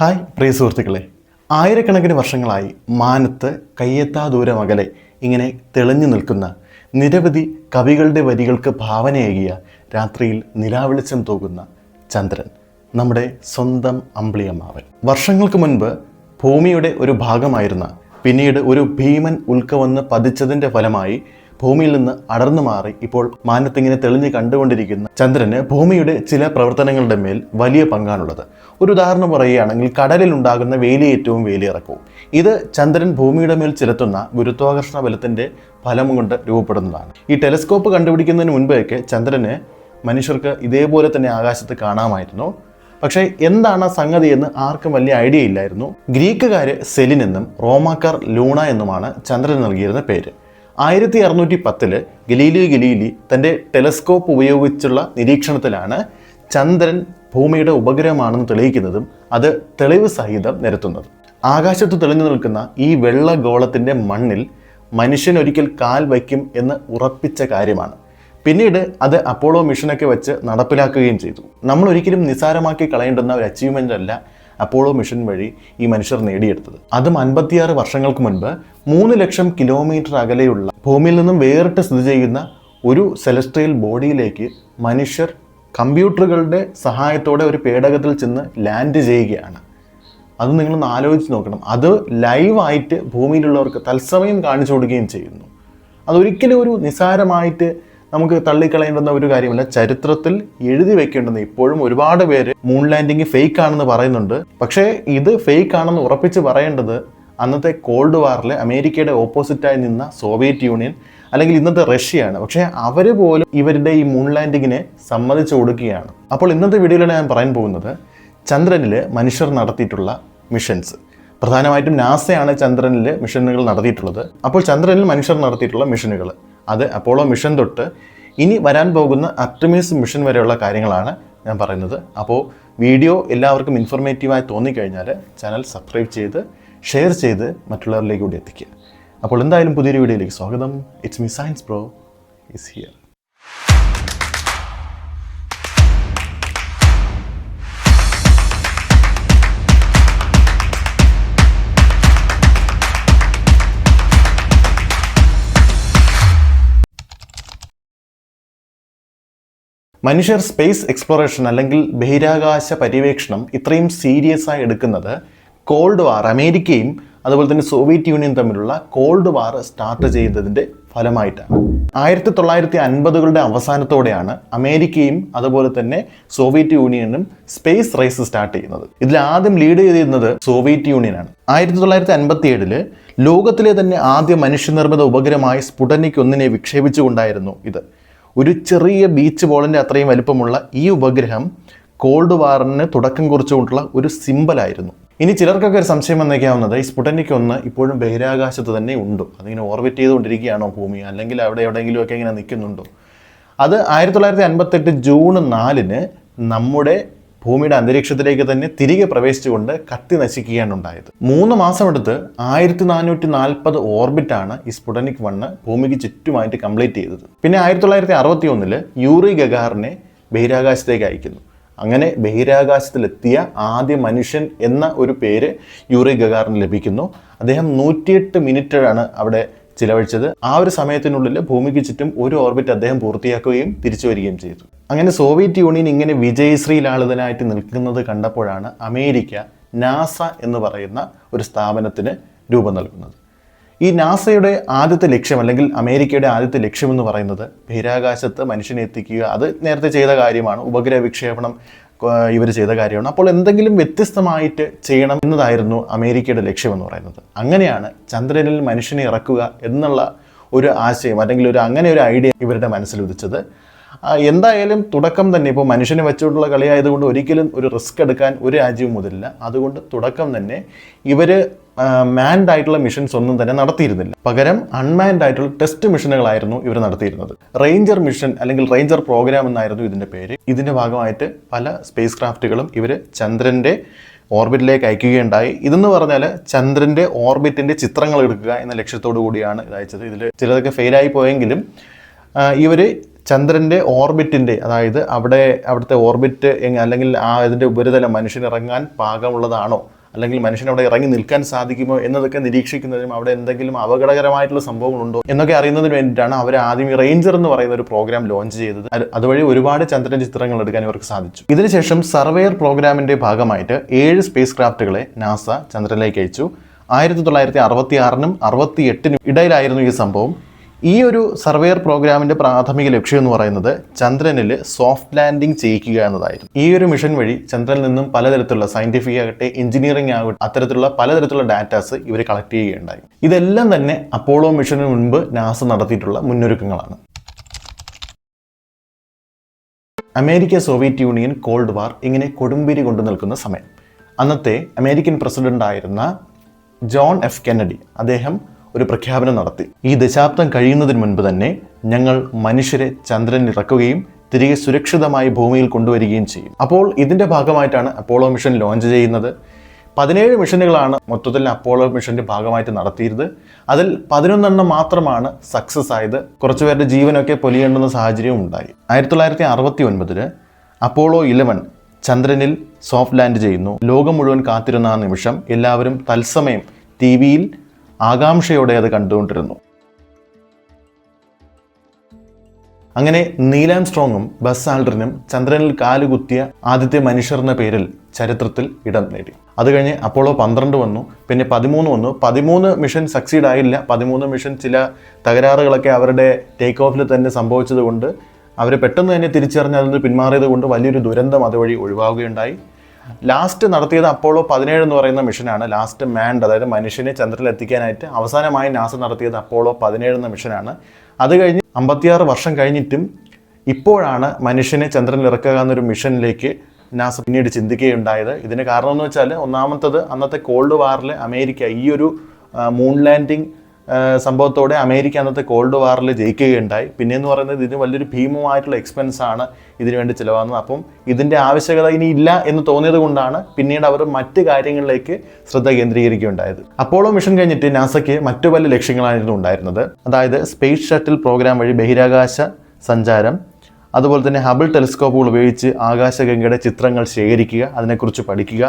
Hi പ്രിയ സുഹൃത്തുക്കളെ. ആയിരക്കണക്കിന് വർഷങ്ങളായി മാനത്ത് കയ്യെത്താ ദൂരം അകലെ ഇങ്ങനെ തെളിഞ്ഞു നിൽക്കുന്ന നിരവധി കവികളുടെ വരികൾക്ക് ഭാവനയേകിയ രാത്രിയിൽ നിലാവെളിച്ചം തൂകുന്ന ചന്ദ്രൻ നമ്മുടെ സ്വന്തം അമ്പിളിയമ്മാവൻ. വർഷങ്ങൾക്ക് മുൻപ് ഭൂമിയുടെ ഒരു ഭാഗമായിരുന്ന പിന്നീട് ഒരു ഭീമൻ ഉൽക്ക വന്ന് പതിച്ചതിന്റെ ഫലമായി ഭൂമിയിൽ നിന്ന് അടർന്നു മാറി ഇപ്പോൾ മാനത്തിങ്ങനെ തെളിഞ്ഞു കണ്ടുകൊണ്ടിരിക്കുന്ന ചന്ദ്രന് ഭൂമിയുടെ ചില പ്രവർത്തനങ്ങളുടെ മേൽ വലിയ പങ്കാണുള്ളത്. ഒരു ഉദാഹരണം പറയുകയാണെങ്കിൽ കടലിൽ ഉണ്ടാകുന്ന വേലിയേറ്റവും വേലിയിറക്കവും. ഇത് ചന്ദ്രൻ ഭൂമിയുടെ മേൽ ചെലുത്തുന്ന ഗുരുത്വാകർഷണ ബലത്തിന്റെ ഫലം കൊണ്ട് രൂപപ്പെടുന്നതാണ്. ഈ ടെലിസ്കോപ്പ് കണ്ടുപിടിക്കുന്നതിന് മുൻപേക്ക് ചന്ദ്രന് മനുഷ്യർക്ക് ഇതേപോലെ തന്നെ ആകാശത്ത് കാണാമായിരുന്നു. പക്ഷേ എന്താണ് ആ സംഗതി എന്ന് ആർക്കും വലിയ ഐഡിയ ഇല്ലായിരുന്നു. ഗ്രീക്കുകാര് സെലിൻ എന്നും റോമാക്കാർ ലൂണ എന്നുമാണ് ചന്ദ്രൻ നൽകിയിരുന്ന പേര്. ആയിരത്തി അറുന്നൂറ്റി പത്തിൽ ഗലീലിയോ ഗലീലി തന്റെ ടെലസ്കോപ്പ് ഉപയോഗിച്ചുള്ള നിരീക്ഷണത്തിലാണ് ചന്ദ്രൻ ഭൂമിയുടെ ഉപഗ്രഹമാണെന്ന് തെളിയിക്കുന്നതും അത് തെളിവ് സഹിതം നിരത്തുന്നത്. ആകാശത്ത് തെളിഞ്ഞു നിൽക്കുന്ന ഈ വെള്ള ഗോളത്തിന്റെ മണ്ണിൽ മനുഷ്യൻ ഒരിക്കൽ കാൽ വയ്ക്കും എന്ന് ഉറപ്പിച്ച കാര്യമാണ്. പിന്നീട് അത് അപ്പോളോ മിഷനൊക്കെ വെച്ച് നടപ്പിലാക്കുകയും ചെയ്തു. നമ്മൾ ഒരിക്കലും നിസാരമാക്കി കളയേണ്ടുന്ന ഒരു അച്ചീവ്മെന്റ് അല്ല അപ്പോളോ മിഷൻ വഴി ഈ മനുഷ്യർ നേടിയെടുത്തത്. അതും അൻപത്തിയാറ് വർഷങ്ങൾക്ക് മുൻപ് മൂന്ന് ലക്ഷം കിലോമീറ്റർ അകലെയുള്ള ഭൂമിയിൽ നിന്നും വേറിട്ട് സ്ഥിതി ചെയ്യുന്ന ഒരു സെലസ്ട്രിയൽ ബോഡിയിലേക്ക് മനുഷ്യർ കമ്പ്യൂട്ടറുകളുടെ സഹായത്തോടെ ഒരു പേടകത്തിൽ ചെന്ന് ലാൻഡ് ചെയ്യുകയാണ്. അത് നിങ്ങളൊന്ന് ആലോചിച്ച് നോക്കണം. അത് ലൈവായിട്ട് ഭൂമിയിലുള്ളവർക്ക് തത്സമയം കാണിച്ചു കൊടുക്കുകയും ചെയ്യുന്നു. അതൊരിക്കലും ഒരു നിസാരമായിട്ട് നമുക്ക് തള്ളിക്കളയേണ്ടുന്ന ഒരു കാര്യമല്ല. ചരിത്രത്തിൽ എഴുതി വെക്കേണ്ടുന്ന ഇപ്പോഴും ഒരുപാട് പേര് മൂൺ ലാൻഡിങ് ഫേക്ക് ആണെന്ന് പറയുന്നുണ്ട്. പക്ഷേ ഇത് ഫേക്ക് ആണെന്ന് ഉറപ്പിച്ച് പറയേണ്ടത് അന്നത്തെ കോൾഡ് വാറിൽ അമേരിക്കയുടെ ഓപ്പോസിറ്റായി നിന്ന സോവിയറ്റ് യൂണിയൻ അല്ലെങ്കിൽ ഇന്നത്തെ റഷ്യയാണ്. പക്ഷേ അവർ പോലും ഇവരുടെ ഈ മൂൺ ലാൻഡിങ്ങിനെ സമ്മതിച്ചു കൊടുക്കുകയാണ്. അപ്പോൾ ഇന്നത്തെ വീഡിയോയിലാണ് ഞാൻ പറയാൻ പോകുന്നത്. ചന്ദ്രനിൽ മനുഷ്യർ നടത്തിയിട്ടുള്ള മിഷൻസ് പ്രധാനമായിട്ടും നാസയാണ് ചന്ദ്രനിൽ മിഷനുകൾ നടത്തിയിട്ടുള്ളത്. അപ്പോൾ ചന്ദ്രനിൽ മനുഷ്യർ നടത്തിയിട്ടുള്ള മിഷനുകൾ അത് അപ്പോളോ മിഷൻ തൊട്ട് ഇനി വരാൻ പോകുന്ന അർട്ടമീസ് മിഷൻ വരെയുള്ള കാര്യങ്ങളാണ് ഞാൻ പറയുന്നത്. അപ്പോൾ വീഡിയോ എല്ലാവർക്കും ഇൻഫോർമേറ്റീവായി തോന്നിക്കഴിഞ്ഞാൽ ചാനൽ സബ്സ്ക്രൈബ് ചെയ്ത് ഷെയർ ചെയ്ത് മറ്റുള്ളവരിലേക്ക് കൂടി എത്തിക്കുക. അപ്പോൾ എന്തായാലും പുതിയൊരു വീഡിയോയിലേക്ക് സ്വാഗതം. It's me science pro is here മനുഷ്യർ സ്പേസ് എക്സ്പ്ലോറേഷൻ അല്ലെങ്കിൽ ബഹിരാകാശ പര്യവേക്ഷണം ഇത്രയും സീരിയസ് ആയി എടുക്കുന്നത് കോൾഡ് വാർ അമേരിക്കയും അതുപോലെ തന്നെ സോവിയറ്റ് യൂണിയൻ തമ്മിലുള്ള കോൾഡ് വാർ സ്റ്റാർട്ട് ചെയ്തതിന്റെ ഫലമായിട്ടാണ്. ആയിരത്തി തൊള്ളായിരത്തി അൻപതുകളുടെ അവസാനത്തോടെയാണ് അമേരിക്കയും അതുപോലെ തന്നെ സോവിയറ്റ് യൂണിയനും സ്പേസ് റേസ് സ്റ്റാർട്ട് ചെയ്യുന്നത്. ഇതിൽ ആദ്യം ലീഡ് ചെയ്തിരുന്നത് സോവിയറ്റ് യൂണിയനാണ്. ആയിരത്തി തൊള്ളായിരത്തി അൻപത്തി ഏഴിൽ ലോകത്തിലെ തന്നെ ആദ്യ മനുഷ്യനിർമ്മിത ഉപഗ്രഹമായി സ്പുടനിക് ഒന്നിനെ വിക്ഷേപിച്ചുകൊണ്ടായിരുന്നു ഇത്. ഒരു ചെറിയ ബീച്ച് ബോളിന്റെ അത്രയും വലിപ്പമുള്ള ഈ ഉപഗ്രഹം കോൾഡ് വാറിന് തുടക്കം കുറിച്ചുകൊണ്ടുള്ള ഒരു സിമ്പലായിരുന്നു ഇനി ചിലർക്കൊക്കെ ഒരു സംശയം വന്നേക്കാവുന്നത് ഈ സ്പുട്ടനിക് ഒന്ന് ഇപ്പോഴും ബഹിരാകാശത്ത് തന്നെ ഉണ്ടോ. അതിങ്ങനെ ഓർബിറ്റ് ചെയ്തുകൊണ്ടിരിക്കുകയാണോ ഭൂമി? അല്ലെങ്കിൽ അവിടെ എവിടെയെങ്കിലും ഒക്കെ ഇങ്ങനെ നിൽക്കുന്നുണ്ടോ? അത് ആയിരത്തി തൊള്ളായിരത്തി അൻപത്തെട്ട് ജൂൺ നാലിന് നമ്മുടെ ഭൂമിയുടെ അന്തരീക്ഷത്തിലേക്ക് തന്നെ തിരികെ പ്രവേശിച്ചുകൊണ്ട് കത്തി നശിക്കുകയാണ് ഉണ്ടായത്. മൂന്ന് മാസമെടുത്ത് ആയിരത്തി നാനൂറ്റി നാൽപ്പത് ഓർബിറ്റാണ് ഈ സ്പുടനിക് വണ്ണ് ഭൂമിക്ക് ചുറ്റുമായിട്ട് കംപ്ലീറ്റ് ചെയ്തത്. പിന്നെ ആയിരത്തി തൊള്ളായിരത്തി അറുപത്തി ഒന്നിൽ യൂറി ഗഗാറിനെ ബഹിരാകാശത്തേക്ക് അയക്കുന്നു. അങ്ങനെ ബഹിരാകാശത്തിലെത്തിയ ആദ്യ മനുഷ്യൻ എന്ന ഒരു പേര് യൂറി ഗഗാറിന് ലഭിക്കുന്നു. അദ്ദേഹം നൂറ്റിയെട്ട് മിനിറ്റാണ് അവിടെ ചിലവഴിച്ചത് ആ ഒരു സമയത്തിനുള്ളിൽ ഭൂമിക്ക് ചുറ്റും ഒരു ഓർബിറ്റ് അദ്ദേഹം പൂർത്തിയാക്കുകയും തിരിച്ചു വരികയും ചെയ്തു. അങ്ങനെ സോവിയറ്റ് യൂണിയൻ ഇങ്ങനെ വിജയശ്രീലാളിതനായിട്ട് നിൽക്കുന്നത് കണ്ടപ്പോഴാണ് അമേരിക്ക നാസ എന്ന് പറയുന്ന ഒരു സ്ഥാപനത്തിന് രൂപം നൽകുന്നത്. ഈ നാസയുടെ ആദ്യത്തെ ലക്ഷ്യം അല്ലെങ്കിൽ അമേരിക്കയുടെ ആദ്യത്തെ ലക്ഷ്യം എന്ന് പറയുന്നത് ബഹിരാകാശത്ത് മനുഷ്യനെ എത്തിക്കുക അത് നേരത്തെ ചെയ്ത കാര്യമാണ്. ഉപഗ്രഹ വിക്ഷേപണം ഇവർ ചെയ്ത കാര്യമാണ്. അപ്പോൾ എന്തെങ്കിലും വ്യത്യസ്തമായിട്ട് ചെയ്യണം എന്നതായിരുന്നു അമേരിക്കയുടെ ലക്ഷ്യമെന്ന് പറയുന്നത്. അങ്ങനെയാണ് ചന്ദ്രനിൽ മനുഷ്യനെ ഇറക്കുക എന്നുള്ള ഒരു ആശയം അല്ലെങ്കിൽ ഒരു അങ്ങനെ ഒരു ഐഡിയ ഇവരുടെ മനസ്സിൽ ഉദിച്ചത്. എന്തായാലും തുടക്കം തന്നെ ഇപ്പോൾ മനുഷ്യനെ വെച്ചുകൊണ്ടുള്ള കളിയായതുകൊണ്ട് ഒരിക്കലും ഒരു റിസ്ക് എടുക്കാൻ ഒരു രാജ്യവും മുതലില്ല അതുകൊണ്ട് തുടക്കം തന്നെ ഇവർ മാൻഡ് ആയിട്ടുള്ള മിഷൻസ് ഒന്നും തന്നെ നടത്തിയിരുന്നില്ല. പകരം അൺമാൻഡ് ആയിട്ടുള്ള ടെസ്റ്റ് മിഷനുകളായിരുന്നു ഇവർ നടത്തിയിരുന്നത്. റേഞ്ചർ മിഷൻ അല്ലെങ്കിൽ റേഞ്ചർ പ്രോഗ്രാം എന്നായിരുന്നു ഇതിന്റെ പേര്. ഇതിന്റെ ഭാഗമായിട്ട് പല സ്പേസ് ക്രാഫ്റ്റുകളും ഇവർ ചന്ദ്രന്റെ ഓർബിറ്റിലേക്ക് അയക്കുകയുണ്ടായി. ഇതെന്ന് പറഞ്ഞാൽ ചന്ദ്രന്റെ ഓർബിറ്റിന്റെ ചിത്രങ്ങൾ എടുക്കുക എന്ന ലക്ഷ്യത്തോടു കൂടിയാണ് ഇത് അയച്ചത്. ഇതിൽ ചിലതൊക്കെ ഫെയിലായി പോയെങ്കിലും ഇവർ ചന്ദ്രന്റെ ഓർബിറ്റിന്റെ അതായത് അവിടെ അവിടുത്തെ ഓർബിറ്റ് അല്ലെങ്കിൽ ആ ഇതിന്റെ ഉപരിതലം മനുഷ്യനിറങ്ങാൻ പാകമുള്ളതാണോ അല്ലെങ്കിൽ മനുഷ്യനവിടെ ഇറങ്ങി നിൽക്കാൻ സാധിക്കുമോ എന്നതൊക്കെ നിരീക്ഷിക്കുന്നതിനും അവിടെ എന്തെങ്കിലും അപകടകരമായിട്ടുള്ള സംഭവങ്ങളുണ്ടോ എന്നൊക്കെ അറിയുന്നതിന് വേണ്ടിയിട്ടാണ് അവർ ആദ്യം റേഞ്ചർ എന്ന് പറയുന്ന ഒരു പ്രോഗ്രാം ലോഞ്ച് ചെയ്തത്. അതുവഴി ഒരുപാട് ചന്ദ്രൻ ചിത്രങ്ങൾ എടുക്കാൻ ഇവർക്ക് സാധിച്ചു. ഇതിനുശേഷം സർവേയർ പ്രോഗ്രാമിന്റെ ഭാഗമായിട്ട് ഏഴ് സ്പേസ് ക്രാഫ്റ്റുകളെ നാസ ചന്ദ്രനിലേക്ക് അയച്ചു. ആയിരത്തി തൊള്ളായിരത്തി അറുപത്തി ആറിനും അറുപത്തി എട്ടിനും ഇടയിലായിരുന്നു ഈ സംഭവം. ഈ ഒരു സർവേയർ പ്രോഗ്രാമിന്റെ പ്രാഥമിക ലക്ഷ്യം എന്ന് പറയുന്നത് ചന്ദ്രനിൽ സോഫ്റ്റ് ലാൻഡിംഗ് ചെയ്യിക്കുക എന്നതായിരുന്നു. ഈ ഒരു മിഷൻ വഴി ചന്ദ്രനിൽ നിന്നും പലതരത്തിലുള്ള സയന്റിഫിക് ആകട്ടെ എഞ്ചിനീയറിംഗ് ആകട്ടെ അത്തരത്തിലുള്ള പലതരത്തിലുള്ള ഡാറ്റാസ് ഇവർ കളക്ട് ചെയ്യുകയുണ്ടായി. ഇതെല്ലാം തന്നെ അപ്പോളോ മിഷന് മുൻപ് നാസ നടത്തിയിട്ടുള്ള മുന്നൊരുക്കങ്ങളാണ്. America Soviet union cold war ഇങ്ങനെ കൊടുമ്പിരി കൊണ്ടു നിൽക്കുന്ന സമയം. അന്നത്തെ അമേരിക്കൻ പ്രസിഡന്റ് ആയിരുന്ന ജോൺ എഫ് കെന്നഡി അദ്ദേഹം ഒരു പ്രഖ്യാപനം നടത്തി. ഈ ദശാബ്ദം കഴിയുന്നതിന് മുൻപ് തന്നെ ഞങ്ങൾ മനുഷ്യരെ ചന്ദ്രനിൽ ഇറക്കുകയും തിരികെ സുരക്ഷിതമായി ഭൂമിയിൽ കൊണ്ടുവരികയും ചെയ്യും. അപ്പോൾ ഇതിന്റെ ഭാഗമായിട്ടാണ് അപ്പോളോ മിഷൻ ലോഞ്ച് ചെയ്യുന്നത്. പതിനേഴ് മിഷനുകളാണ് മൊത്തത്തിൽ അപ്പോളോ മിഷന്റെ ഭാഗമായിട്ട് നടത്തിയത് അതിൽ പതിനൊന്നെണ്ണം മാത്രമാണ് സക്സസ് ആയത്. കുറച്ചുപേരുടെ ജീവനൊക്കെ പൊലിയേണ്ടുന്ന സാഹചര്യവും ഉണ്ടായി. ആയിരത്തി തൊള്ളായിരത്തി അറുപത്തി ഒൻപതിൽ അപ്പോളോ ഇലവൻ ചന്ദ്രനിൽ സോഫ്റ്റ് ലാൻഡ് ചെയ്യുന്നു. ലോകം മുഴുവൻ കാത്തിരുന്ന ആ നിമിഷം എല്ലാവരും തത്സമയം ടി വിയിൽ ആകാംക്ഷയോടെ അത് കണ്ടുകൊണ്ടിരുന്നു. അങ്ങനെ നീലാം സ്ട്രോങ്ങും ബസ് ചന്ദ്രനിൽ കാലുകുത്തിയ ആദ്യത്തെ മനുഷ്യർ എന്ന പേരിൽ ചരിത്രത്തിൽ ഇടം നേടി. അത് കഴിഞ്ഞ് അപ്പോളോ പന്ത്രണ്ട് വന്നു പിന്നെ പതിമൂന്ന് വന്നു. പതിമൂന്ന് മിഷൻ സക്സീഡ് ആയില്ല. പതിമൂന്ന് മിഷൻ ചില തകരാറുകളൊക്കെ അവരുടെ ടേക്ക് ഓഫിൽ തന്നെ സംഭവിച്ചതുകൊണ്ട് അവർ പെട്ടെന്ന് തന്നെ തിരിച്ചറിഞ്ഞ് അതിൽ നിന്ന് പിന്മാറിയത് കൊണ്ട് വലിയൊരു ദുരന്തം അതുവഴി ഒഴിവാകുകയുണ്ടായി. ലാസ്റ്റ് നടത്തിയത് അപ്പോളോ പതിനേഴ് എന്ന് പറയുന്ന മിഷനാണ്. ലാസ്റ്റ് മാൻഡ് അതായത് മനുഷ്യനെ ചന്ദ്രനിൽ എത്തിക്കാനായിട്ട് അവസാനമായി നാസ നടത്തിയത് അപ്പോളോ പതിനേഴ് എന്ന മിഷനാണ്. അത് കഴിഞ്ഞ് അമ്പത്തിയാറ് വർഷം കഴിഞ്ഞിട്ടും ഇപ്പോഴാണ് മനുഷ്യനെ ചന്ദ്രനിൽ ഇറക്കുക എന്നൊരു മിഷനിലേക്ക് നാസ പിന്നീട് ചിന്തിക്കുകയുണ്ടായത്. ഇതിന് കാരണം എന്ന് വെച്ചാൽ ഒന്നാമത്തത് അന്നത്തെ കോൾഡ് വാറിൽ അമേരിക്ക ഈ ഒരു മൂൺ ലാൻഡിങ് സംഭവത്തോടെ അമേരിക്ക അന്നത്തെ കോൾഡ് വാറിൽ ജയിക്കുകയുണ്ടായി. പിന്നെ എന്ന് പറയുന്നത് ഇതിന് വലിയൊരു ഭീമമായിട്ടുള്ള എക്സ്പെൻസ് ആണ് ഇതിനു വേണ്ടി ചിലവാകുന്നത്. അപ്പം ഇതിന്റെ ആവശ്യകത ഇനി ഇല്ല എന്ന് തോന്നിയത് കൊണ്ടാണ് പിന്നീട് അവർ മറ്റ് കാര്യങ്ങളിലേക്ക് ശ്രദ്ധ കേന്ദ്രീകരിക്കുകയുണ്ടായത്. അപ്പോളോ മിഷൻ കഴിഞ്ഞിട്ട് നാസയ്ക്ക് മറ്റു പല ലക്ഷ്യങ്ങളായിരുന്നു ഉണ്ടായിരുന്നത്. അതായത് സ്പേസ് ഷട്ടിൽ പ്രോഗ്രാം വഴി ബഹിരാകാശ സഞ്ചാരം അതുപോലെ തന്നെ ഹബിൾ ടെലിസ്കോപ്പുകൾ ഉപയോഗിച്ച് ആകാശഗംഗയുടെ ചിത്രങ്ങൾ ശേഖരിക്കുക അതിനെക്കുറിച്ച് പഠിക്കുക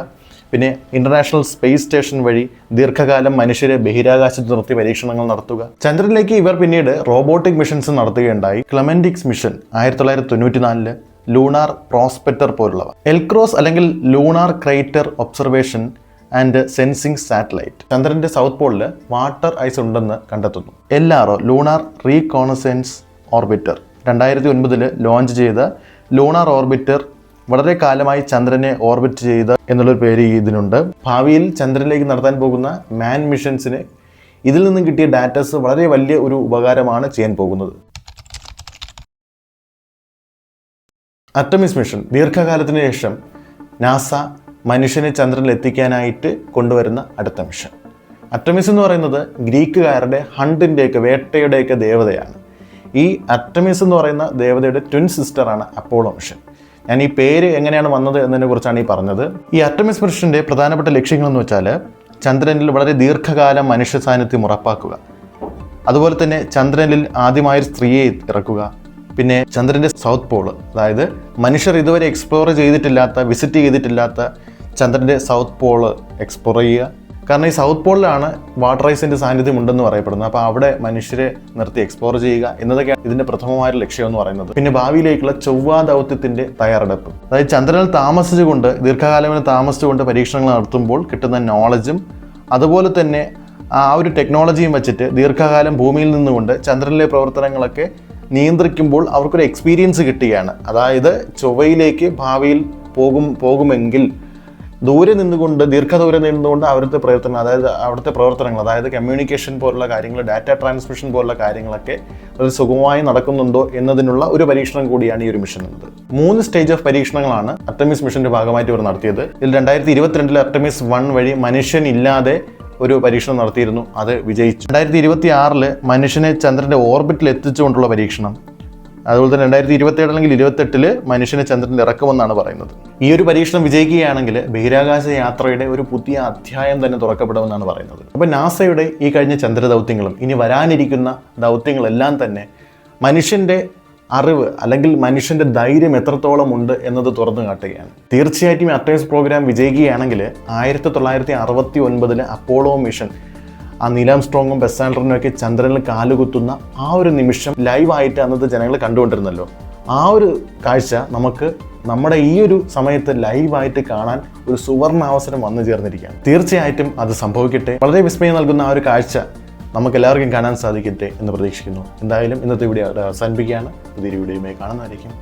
പിന്നെ ഇന്റർനാഷണൽ സ്പേസ് സ്റ്റേഷൻ വഴി ദീർഘകാലം മനുഷ്യരെ ബഹിരാകാശത്ത് നിർത്തി പരീക്ഷണങ്ങൾ നടത്തുക. ചന്ദ്രനിലേക്ക് ഇവർ പിന്നീട് റോബോട്ടിക് മിഷൻസ് നടത്തുകയുണ്ടായി. ക്ലമന്റിക്സ് മിഷൻ ആയിരത്തി തൊള്ളായിരത്തി തൊണ്ണൂറ്റിനാലിൽ ലൂണാർ പ്രോസ്പെക്ടർ പോലുള്ളവ. എൽക്രോസ് അല്ലെങ്കിൽ lunar crater observation and sensing satellite ചന്ദ്രന്റെ സൗത്ത് പോളിൽ വാട്ടർ ഐസ് ഉണ്ടെന്ന് കണ്ടെത്തുന്നു. L R O lunar reconnaissance orbiter രണ്ടായിരത്തി ഒൻപതിൽ ലോഞ്ച് ചെയ്ത ലൂണാർ ഓർബിറ്റർ വളരെ കാലമായി ചന്ദ്രനെ ഓർബിറ്റ് ചെയ്ത എന്നുള്ളൊരു പേര് ഇതിനുണ്ട്. ഭാവിയിൽ ചന്ദ്രനിലേക്ക് നടത്താൻ പോകുന്ന മാൻ മിഷൻസിന് ഇതിൽ നിന്നും കിട്ടിയ ഡാറ്റാസ് വളരെ വലിയ ഒരു ഉപകാരമാണ് ചെയ്യാൻ പോകുന്നത്. അറ്റമിസ് മിഷൻ ദീർഘകാലത്തിന് ശേഷം നാസ മനുഷ്യനെ ചന്ദ്രനിൽ എത്തിക്കാനായിട്ട് കൊണ്ടുവരുന്ന അടുത്ത മിഷൻ. അറ്റമിസ് എന്ന് പറയുന്നത് ഗ്രീക്കുകാരുടെ ഹണ്ടിന്റെയൊക്കെ വേട്ടയുടെയൊക്കെ ദേവതയാണ്. ഈ അറ്റമിസ് എന്ന് പറയുന്ന ദേവതയുടെ ട്വിൻ സിസ്റ്ററാണ് അപ്പോളോ മിഷൻ. ഞാൻ ഈ പേര് എങ്ങനെയാണ് വന്നത് എന്നതിനെ കുറിച്ചാണ് ഈ പറഞ്ഞത്. ഈ അറ്റമിസ് മിഷന്റെ പ്രധാനപ്പെട്ട ലക്ഷ്യങ്ങളെന്ന് വെച്ചാൽ ചന്ദ്രനിൽ വളരെ ദീർഘകാലം മനുഷ്യ സാന്നിധ്യം ഉറപ്പാക്കുക. അതുപോലെ തന്നെ ചന്ദ്രനിൽ ആദ്യമായൊരു സ്ത്രീയെ ഇറക്കുക. പിന്നെ ചന്ദ്രന്റെ സൗത്ത് പോൾ അതായത് മനുഷ്യർ ഇതുവരെ എക്സ്പ്ലോർ ചെയ്തിട്ടില്ലാത്ത വിസിറ്റ് ചെയ്തിട്ടില്ലാത്ത ചന്ദ്രന്റെ സൗത്ത് പോൾ എക്സ്പ്ലോർ ചെയ്യുക. കാരണം ഈ സൗത്ത് പോളിലാണ് വാട്ടർ ഐസിന്റെ സാന്നിധ്യം ഉണ്ടെന്ന് പറയപ്പെടുന്നത്. അപ്പോൾ അവിടെ മനുഷ്യരെ നിർത്തി എക്സ്പ്ലോർ ചെയ്യുക എന്നതൊക്കെയാണ് ഇതിന്റെ പ്രഥമമായ ലക്ഷ്യം എന്ന് പറയുന്നത്. പിന്നെ ഭാവിയിലേക്കുള്ള ചൊവ്വാ ദൗത്യത്തിന്റെ തയ്യാറെടുപ്പ്. അതായത് ചന്ദ്രനിൽ താമസിച്ചുകൊണ്ട് ദീർഘകാലം താമസിച്ചുകൊണ്ട് പരീക്ഷണങ്ങൾ നടത്തുമ്പോൾ കിട്ടുന്ന നോളജും അതുപോലെ തന്നെ ആ ഒരു ടെക്നോളജിയും വെച്ചിട്ട് ദീർഘകാലം ഭൂമിയിൽ നിന്നുകൊണ്ട് ചന്ദ്രനിലെ പ്രവർത്തനങ്ങളൊക്കെ നിയന്ത്രിക്കുമ്പോൾ അവർക്കൊരു എക്സ്പീരിയൻസ് കിട്ടുകയാണ്. അതായത് ചൊവ്വയിലേക്ക് ഭാവിയിൽ പോകും പോകുമെങ്കിൽ ദൂരെ നിന്നുകൊണ്ട് ദീർഘദൂരെ നിന്നുകൊണ്ട് അവിടുത്തെ പ്രവർത്തനം അതായത് അവിടുത്തെ പ്രവർത്തനങ്ങൾ അതായത് കമ്മ്യൂണിക്കേഷൻ പോലുള്ള കാര്യങ്ങൾ ഡാറ്റ ട്രാൻസ്മിഷൻ പോലുള്ള കാര്യങ്ങളൊക്കെ വളരെ സുഗമമായി നടക്കുന്നുണ്ടോ എന്നതിനുള്ള ഒരു പരീക്ഷണം കൂടിയാണ് ഈ ഒരു മിഷൻ എന്നത്. മൂന്ന് സ്റ്റേജ് ഓഫ് പരീക്ഷണങ്ങളാണ് അർട്ടമിസ് മിഷന്റെ ഭാഗമായിട്ട് ഇവർ നടത്തിയത്. ഇതിൽ രണ്ടായിരത്തി ഇരുപത്തിരണ്ടിൽ അർട്ടമിസ് വൺ വഴി മനുഷ്യൻ ഇല്ലാതെ ഒരു പരീക്ഷണം നടത്തിയിരുന്നു. അത് വിജയിച്ചു. രണ്ടായിരത്തി ഇരുപത്തി ആറിൽ മനുഷ്യനെ ചന്ദ്രന്റെ ഓർബിറ്റിൽ എത്തിച്ചുകൊണ്ടുള്ള പരീക്ഷണം. അതുപോലെ തന്നെ രണ്ടായിരത്തി ഇരുപത്തി ഏഴ് അല്ലെങ്കിൽ ഇരുപത്തെട്ടിൽ മനുഷ്യനെ ചന്ദ്രനിൽ ഇറക്കുമെന്നാണ് പറയുന്നത്. ഈ ഒരു പരീക്ഷണം വിജയിക്കുകയാണെങ്കിൽ ബഹിരാകാശ യാത്രയുടെ ഒരു പുതിയ അധ്യായം തന്നെ തുറക്കപ്പെടുമെന്നാണ് പറയുന്നത്. അപ്പോൾ നാസയുടെ ഈ കഴിഞ്ഞ ചന്ദ്ര ദൗത്യങ്ങളും ഇനി വരാനിരിക്കുന്ന ദൗത്യങ്ങളെല്ലാം തന്നെ മനുഷ്യന്റെ അറിവ് അല്ലെങ്കിൽ മനുഷ്യന്റെ ധൈര്യം എത്രത്തോളം ഉണ്ട് എന്നത് തുറന്നു കാട്ടുകയാണ്. തീർച്ചയായിട്ടും അറ്റൈസ് പ്രോഗ്രാം വിജയിക്കുകയാണെങ്കിൽ ആയിരത്തി തൊള്ളായിരത്തി അറുപത്തി ഒൻപതിലെ അപ്പോളോ മിഷൻ ആ നീലാം സ്ട്രോങ്ങും ബെസ്സാൻഡറിനും ഒക്കെ ചന്ദ്രനിൽ കാലുകുത്തുന്ന ആ ഒരു നിമിഷം ലൈവായിട്ട് അന്നത്തെ ജനങ്ങൾ കണ്ടുകൊണ്ടിരുന്നല്ലോ. ആ ഒരു കാഴ്ച നമുക്ക് നമ്മുടെ ഈ ഒരു സമയത്ത് ലൈവായിട്ട് കാണാൻ ഒരു സുവർണ അവസരം വന്നു ചേർന്നിരിക്കുകയാണ്. തീർച്ചയായിട്ടും അത് സംഭവിക്കട്ടെ. വളരെ വിസ്മയം നൽകുന്ന ആ ഒരു കാഴ്ച നമുക്ക് എല്ലാവർക്കും കാണാൻ സാധിക്കട്ടെ എന്ന് പ്രതീക്ഷിക്കുന്നു. എന്തായാലും ഇന്നത്തെ വീഡിയോ അവസാനിപ്പിക്കുകയാണ്. പുതിയൊരു വീഡിയോയുമായി കാണുന്നതായിരിക്കും.